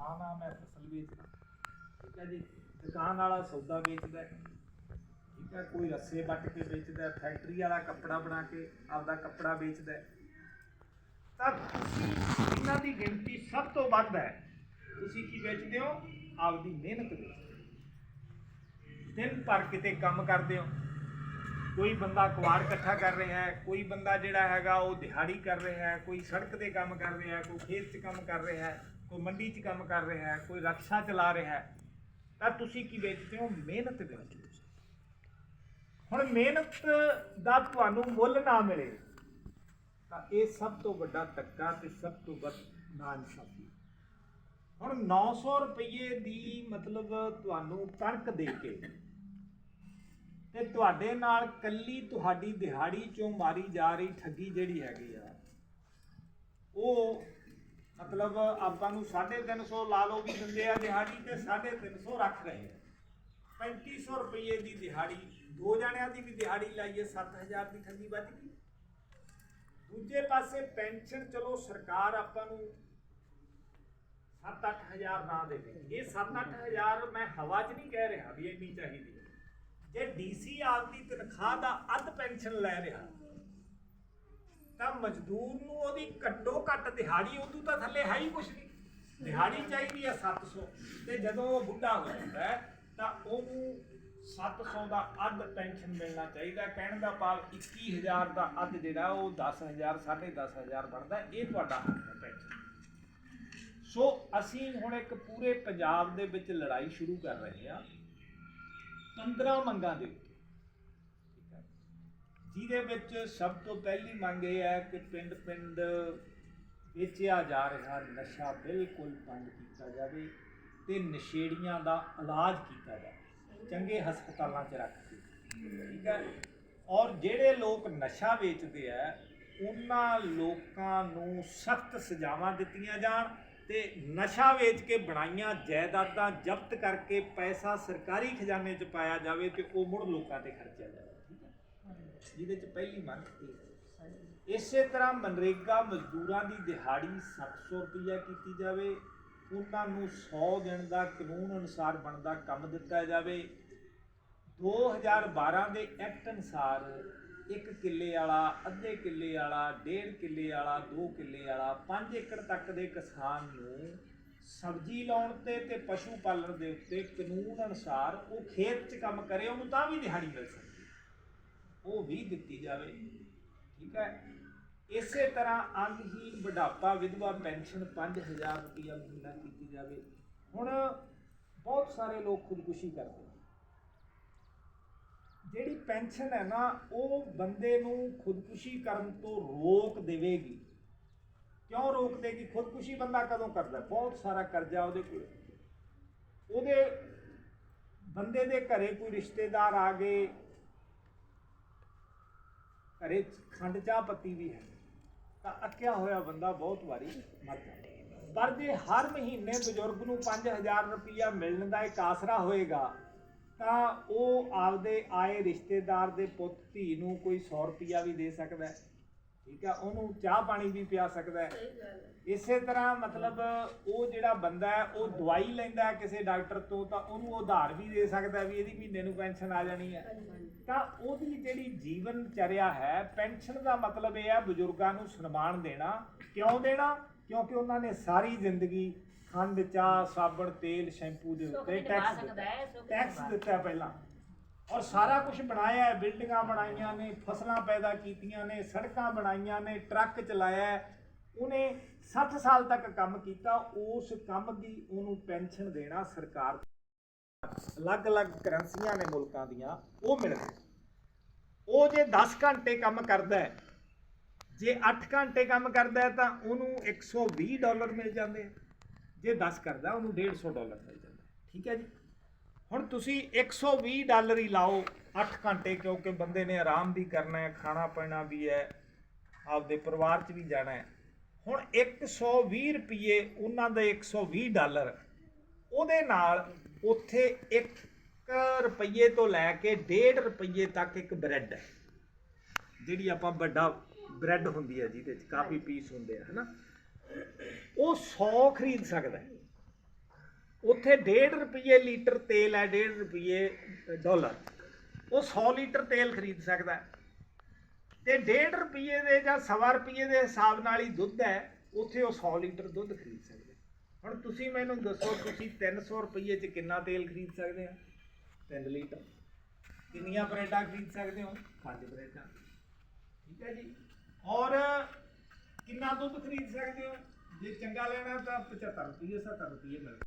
ਹਾਂ ਨਾ ਮੈਂ ਫਸਲ ਵੇਚਦਾ। ਠੀਕ ਹੈ ਜੀ? ਦੁਕਾਨ ਵਾਲਾ ਸੌਦਾ ਵੇਚਦਾ ਹੈ। ਠੀਕ ਹੈ? ਕੋਈ ਰੱਸੇ ਵੱਟ ਕੇ ਵੇਚਦਾ ਫੈਕਟਰੀ ਵਾਲਾ ਕੱਪੜਾ ਬਣਾ ਕੇ ਆਪਦਾ ਕੱਪੜਾ ਵੇਚਦਾ ਤਾਂ ਤੁਸੀਂ ਇਹਨਾਂ ਦੀ ਗਿਣਤੀ ਸਭ ਤੋਂ ਵੱਧ ਹੈ। ਤੁਸੀਂ ਕੀ ਵੇਚਦੇ ਹੋ? ਆਪਦੀ ਮਿਹਨਤ ਵੇਚਦੇ ਹੋ। ਦਿਨ ਭਰ ਕਿਤੇ ਕੰਮ ਕਰਦੇ ਹੋ। ਕੋਈ ਬੰਦਾ ਕੁਆੜ ਇਕੱਠਾ ਕਰ ਰਿਹਾ ਹੈ, ਕੋਈ ਬੰਦਾ ਜਿਹੜਾ ਹੈਗਾ ਉਹ ਦਿਹਾੜੀ ਕਰ ਰਿਹਾ ਹੈ, ਕੋਈ ਸੜਕ ਤੇ ਕੰਮ ਕਰ ਰਿਹਾ ਹੈ, ਕੋਈ ਖੇਤ 'ਚ ਕੰਮ ਕਰ ਰਿਹਾ ਹੈ। ਕੋਈ ਮੰਡੀ 'ਚ ਕੰਮ ਕਰ ਰਿਹਾ ਹੈ, ਕੋਈ ਰਕਸ਼ਾ ਚਲਾ ਰਿਹਾ ਹੈ, ਤਾਂ ਤੁਸੀਂ ਕੀ ਵੇਚਦੇ ਹੋ? ਮਿਹਨਤ ਵੇਚਦੇ ਹੋ। ਹੁਣ ਮਿਹਨਤ ਦਾ ਤੁਹਾਨੂੰ ਮੁੱਲ ਨਾ ਮਿਲੇ, ਤਾਂ ਇਹ ਸਭ ਤੋਂ ਵੱਡਾ ਧੱਕਾ ਤੇ ਸਭ ਤੋਂ ਵੱਧ ਨਾਇਨਸਾਫੀ। ਹੁਣ 900 ਰੁਪਏ ਦੀ ਮਤਲਬ ਤੁਹਾਨੂੰ ਕਣਕ ਦੇ ਕੇ, ਤੇ ਤੁਹਾਡੇ ਨਾਲ ਕੱਲੀ ਤੁਹਾਡੀ ਦਿਹਾੜੀ ਚੋਂ ਮਾਰੀ ਜਾ ਰਹੀ ਠੱਗੀ ਜਿਹੜੀ ਹੈਗੀ ਆ, ਉਹ ਮਤਲਬ ਆਪਾਂ ਨੂੰ 350 ਲਾ ਲਓ ਵੀ ਦਿੰਦੇ ਆ ਦਿਹਾੜੀ ਤੇ 350 ਰੱਖ ਰਹੇ ਆ। 3500 ਰੁਪਏ ਦੀ ਦਿਹਾੜੀ, ਦੋ ਜਣਿਆਂ ਦੀ ਵੀ ਦਿਹਾੜੀ ਲਾਈਏ 7000 ਦੀ ਠੱਗੀ ਵੱਜ ਗਈ। ਦੂਜੇ ਪਾਸੇ ਪੈਨਸ਼ਨ ਚਲੋ ਸਰਕਾਰ ਆਪਾਂ ਨੂੰ 7-8000 ਨਾ ਦੇਵੇ। ਇਹ 7-8000 ਮੈਂ ਹਵਾ 'ਚ ਨਹੀਂ ਕਹਿ ਰਿਹਾ ਵੀ ਇੰਨੀ ਚਾਹੀਦੀ। ਹੈ ਜੇ ਡੀਸੀ ਆਪਦੀ ਤਨਖਾਹ ਦਾ ਅੱਧ ਪੈਨਸ਼ਨ ਲੈ ਰਿਹਾ ਤਾਂ ਮਜ਼ਦੂਰ ਨੂੰ ਉਹਦੀ ਘੱਟੋ ਘੱਟ ਦਿਹਾੜੀ ਉਦੋਂ ਤਾਂ ਥੱਲੇ ਹੈ ਹੀ ਕੁਛ ਨਹੀਂ। ਦਿਹਾੜੀ ਚਾਹੀਦੀ ਹੈ 700 ਤੇ ਜਦੋਂ ਉਹ ਬੁੱਢਾ ਹੋ ਜਾਂਦਾ ਹੈ, ਤਾਂ ਉਹਨੂੰ 700 ਦਾ ਅੱਧ ਪੈਨਸ਼ਨ ਮਿਲਣਾ ਚਾਹੀਦਾ ਕਹਿਣ ਦਾ ਭਾਵ 21000 ਦਾ ਅੱਧ ਜਿਹੜਾ ਉਹ 10000 10500 ਬਣਦਾ ਇਹ ਤੁਹਾਡਾ ਹੱਕ ਹੈ ਪੈਨਸ਼ਨ। ਸੋ ਅਸੀਂ ਹੁਣ ਇੱਕ ਪੂਰੇ ਪੰਜਾਬ ਦੇ ਵਿੱਚ ਲੜਾਈ ਸ਼ੁਰੂ ਕਰ ਰਹੇ ਹਾਂ। 15 ਮੰਗਾਂ ਦੇ ਜਿਹਦੇ ਵਿੱਚ ਸਭ ਤੋਂ ਪਹਿਲੀ ਮੰਗ ਇਹ ਹੈ ਕਿ ਪਿੰਡ ਪਿੰਡ ਵੇਚਿਆ ਜਾ ਰਿਹਾ ਨਸ਼ਾ ਬਿਲਕੁਲ ਬੰਦ ਕੀਤਾ ਜਾਵੇ ਤੇ ਨਸ਼ੇੜੀਆਂ ਦਾ ਇਲਾਜ ਕੀਤਾ ਜਾਵੇ, ਚੰਗੇ ਹਸਪਤਾਲਾਂ 'ਚ ਰੱਖ ਕੇ। ਠੀਕ ਹੈ? ਔਰ ਜਿਹੜੇ ਲੋਕ ਨਸ਼ਾ ਵੇਚਦੇ ਆ, ਉਹਨਾਂ ਲੋਕਾਂ ਨੂੰ ਸਖਤ ਸਜ਼ਾਵਾਂ ਦਿੱਤੀਆਂ ਜਾਣ ਤੇ ਨਸ਼ਾ ਵੇਚ ਕੇ ਬਣਾਈਆਂ ਜਾਇਦਾਦਾਂ ਜ਼ਬਤ ਕਰਕੇ ਪੈਸਾ ਸਰਕਾਰੀ ਖਜ਼ਾਨੇ 'ਚ ਪਾਇਆ ਜਾਵੇ ਤੇ ਉਹ ਮੁੜ ਲੋਕਾਂ ਤੇ ਖਰਚਿਆ ਜਾਵੇ। ਜਿਹਦੇ 'ਚ ਪਹਿਲੀ ਮੰਗ ਇਹ ਇਸੇ ਤਰ੍ਹਾਂ ਮਨਰੇਗਾ ਮਜ਼ਦੂਰਾਂ ਦੀ ਦਿਹਾੜੀ 700 ਰੁਪਈਆ ਕੀਤੀ ਜਾਵੇ, ਉਹਨਾਂ ਨੂੰ 100 ਦਿਨ ਦਾ ਕਾਨੂੰਨ ਅਨੁਸਾਰ ਬਣਦਾ ਕੰਮ ਦਿੱਤਾ ਜਾਵੇ। 2012 ਦੇ ਐਕਟ ਅਨੁਸਾਰ ਇੱਕ ਕਿੱਲੇ ਵਾਲਾ, ਅੱਧੇ ਕਿੱਲੇ ਵਾਲਾ, ਡੇਢ ਕਿੱਲੇ ਵਾਲਾ 2 ਕਿੱਲੇ ਵਾਲਾ 5 ਏਕੜ ਤੱਕ ਦੇ ਕਿਸਾਨ ਨੂੰ ਸਬਜ਼ੀ ਲਾਉਣ ਤੇ ਤੇ ਪਸ਼ੂ ਪਾਲਣ ਦੇ ਉੱਤੇ ਕਾਨੂੰਨ ਅਨੁਸਾਰ ਉਹ ਖੇਤ 'ਚ ਕੰਮ ਕਰੇ, ਉਹਨੂੰ ਤਾਂ ਵੀ ਦਿਹਾੜੀ ਮਿਲ ਸਕਦੀ। ਉਹ ਵੀ ਦਿੱਤੀ ਜਾਵੇ। ਠੀਕ ਹੈ? ਇਸੇ ਤਰ੍ਹਾਂ ਅੰਗਹੀਨ ਬੁਢਾਪਾ, ਵਿਧਵਾ ਪੈਨਸ਼ਨ 5000 ਰੁਪਇਆ ਮਹੀਨਾ ਕੀਤੀ ਜਾਵੇ। ਹੁਣ ਬਹੁਤ ਸਾਰੇ ਲੋਕ ਖੁਦਕੁਸ਼ੀ ਕਰਦੇ ਨੇ। ਜਿਹੜੀ ਪੈਨਸ਼ਨ ਹੈ ਨਾ, ਉਹ ਬੰਦੇ ਨੂੰ ਖੁਦਕੁਸ਼ੀ ਕਰਨ ਤੋਂ ਰੋਕ ਦੇਵੇਗੀ। ਕਿਉਂ ਰੋਕ ਦੇਗੀ? ਖੁਦਕੁਸ਼ੀ ਬੰਦਾ ਕਦੋਂ ਕਰਦਾ? ਬਹੁਤ ਸਾਰਾ ਕਰਜ਼ਾ ਉਹਦੇ ਕੋਲ। ਉਹਦੇ ਬੰਦੇ ਦੇ ਘਰੇ ਕੋਈ ਰਿਸ਼ਤੇਦਾਰ ਆ ਗਏ ਘਰੇ ਖੰਡ ਚਾਹ ਪੱਤੀ ਵੀ ਹੈ। ਤਾਂ ਅੱਕਿਆ ਹੋਇਆ ਬੰਦਾ ਬਹੁਤ ਵਾਰੀ ਮਰ ਜਾਂਦਾ ਪਰ ਜੇ ਹਰ ਮਹੀਨੇ ਬਜ਼ੁਰਗ ਨੂੰ 5000 ਰੁਪਇਆ ਮਿਲਣ ਦਾ ਇੱਕ ਆਸਰਾ ਹੋਏਗਾ, ਤਾਂ ਉਹ ਆਪਦੇ ਆਏ ਰਿਸ਼ਤੇਦਾਰ ਦੇ ਪੁੱਤ, ਧੀ ਨੂੰ ਕੋਈ 100 ਰੁਪਇਆ ਵੀ ਦੇ ਸਕਦਾ ਹੈ। ਠੀਕ ਹੈ ਉਹਨੂੰ ਚਾਹ ਪਾਣੀ ਵੀ ਪਿਆ ਸਕਦਾ ਹੈ। ਇਸੇ ਤਰ੍ਹਾਂ ਮਤਲਬ ਉਹ ਜਿਹੜਾ ਬੰਦਾ ਹੈ ਉਹ ਦਵਾਈ ਲੈਂਦਾ ਕਿਸੇ ਡਾਕਟਰ ਤੋਂ ਤਾਂ ਉਹਨੂੰ ਉਧਾਰ ਵੀ ਦੇ ਸਕਦਾ ਵੀ ਇਹਦੀ ਮਹੀਨੇ ਨੂੰ ਪੈਨਸ਼ਨ ਆ ਜਾਣੀ ਹੈ। ਤਾਂ ਉਹਦੀ ਜਿਹੜੀ ਜੀਵਨ ਚਰਿਆ ਹੈ ਪੈਨਸ਼ਨ ਦਾ ਮਤਲਬ ਇਹ ਹੈ ਬਜ਼ੁਰਗਾਂ ਨੂੰ ਸਨਮਾਨ ਦੇਣਾ। ਕਿਉਂ ਦੇਣਾ? ਕਿਉਂਕਿ ਉਹਨਾਂ ਨੇ ਸਾਰੀ ਜ਼ਿੰਦਗੀ ਖੰਡ ਚਾਹ ਸਾਬਣ ਤੇਲ ਸ਼ੈਂਪੂ ਦੇ ਉੱਤੇ ਟੈਕਸ ਟੈਕਸ ਦਿੱਤਾ। ਪਹਿਲਾਂ। ਔਰ ਸਾਰਾ ਕੁਝ ਬਣਾਇਆ ਹੈ। ਬਿਲਡਿੰਗਾਂ ਬਣਾਈਆਂ ਨੇ, ਫਸਲਾਂ ਪੈਦਾ ਕੀਤੀਆਂ ਨੇ, ਸੜਕਾਂ ਬਣਾਈਆਂ ਨੇ, ਟਰੱਕ ਚਲਾਇਆ ਉਹਨੇ 60 ਸਾਲ ਤੱਕ ਕੰਮ ਕੀਤਾ। ਉਸ ਕੰਮ ਦੀ ਉਹਨੂੰ ਪੈਨਸ਼ਨ ਦੇਣਾ ਸਰਕਾਰ ਅਲੱਗ-ਅਲੱਗ ਕਰੰਸੀਆਂ ਨੇ ਮੁਲਕਾਂ ਦੀਆਂ, ਉਹ ਮਿਲਣ ਉਹ ਜੇ 10 ਘੰਟੇ ਕੰਮ ਕਰਦਾ ਹੈ, ਜੇ 8 ਘੰਟੇ ਕੰਮ ਕਰਦਾ ਹੈ, ਤਾਂ ਉਹਨੂੰ 120 ਡਾਲਰ ਮਿਲ ਜਾਂਦੇ ਜੇ 10 ਕਰਦਾ, ਉਹਨੂੰ 150 ਡਾਲਰ ਮਿਲ ਜਾਂਦਾ ਠੀਕ ਹੈ ਜੀ? ਹੁਣ ਤੁਸੀਂ 120 ਡਾਲਰ ਹੀ ਲਾਓ 8 ਘੰਟੇ ਕਿਉਂਕਿ ਬੰਦੇ ਨੇ ਆਰਾਮ ਵੀ ਕਰਨਾ ਹੈ ਖਾਣਾ ਪੀਣਾ ਵੀ ਹੈ ਆਪਦੇ ਪਰਿਵਾਰ 'ਚ ਵੀ ਜਾਣਾ ਹੈ। ਹੁਣ 120 ਰੁਪਏ ਉਹਨਾਂ ਦੇ 120 ਡਾਲਰ ਉਹਦੇ ਨਾਲ ਉੱਥੇ 1 ਰੁਪਏ ਤੋਂ ਲੈ ਕੇ 1.5 ਰੁਪਏ ਤੱਕ ਇੱਕ ਬ੍ਰੈਡ ਹੈ ਜਿਹੜੀ ਆਪਾਂ ਵੱਡਾ ਬ੍ਰੈਡ ਹੁੰਦੀ ਹੈ ਜਿਹਦੇ 'ਚ ਕਾਫੀ ਪੀਸ ਹੁੰਦੇ ਆ ਹਨਾ? ਉਹ 100 ਖਰੀਦ ਸਕਦਾ ਹੈ। ਉੱਥੇ 1.5 ਰੁਪਏ ਲੀਟਰ ਤੇਲ ਹੈ 1.5 ਰੁਪਏ ਡਾਲਰ। ਉਹ 100 ਲੀਟਰ ਤੇਲ ਖਰੀਦ ਸਕਦਾ ਹੈ। ਤੇ 1.5 ਰੁਪਏ ਦੇ ਜਾਂ ਸਵਾ ਰੁਪਏ ਦੇ ਹਿਸਾਬ ਨਾਲ ਹੀ ਦੁੱਧ ਹੈ, ਉੱਥੇ ਉਹ 100 ਲੀਟਰ ਦੁੱਧ ਖਰੀਦ ਸਕਦਾ ਹੁਣ ਤੁਸੀਂ ਮੈਨੂੰ ਦੱਸੋ, ਤੁਸੀਂ 300 ਰੁਪਏ 'ਚ ਕਿੰਨਾ ਤੇਲ ਖਰੀਦ ਸਕਦੇ ਹੋ? 3 ਲੀਟਰ। ਕਿੰਨੀਆਂ ਬ੍ਰੈਡਾਂ ਖਰੀਦ ਸਕਦੇ ਹੋ? 5 ਬ੍ਰੈਡਾਂ ਠੀਕ ਹੈ ਜੀ। ਔਰ ਕਿੰਨਾ ਦੁੱਧ ਖਰੀਦ ਸਕਦੇ ਹੋ? ਜੇ ਚੰਗਾ ਲੈਣਾ ਤਾਂ 75 ਰੁਪਏ 70 ਰੁਪਏ ਮਿਲਦਾ।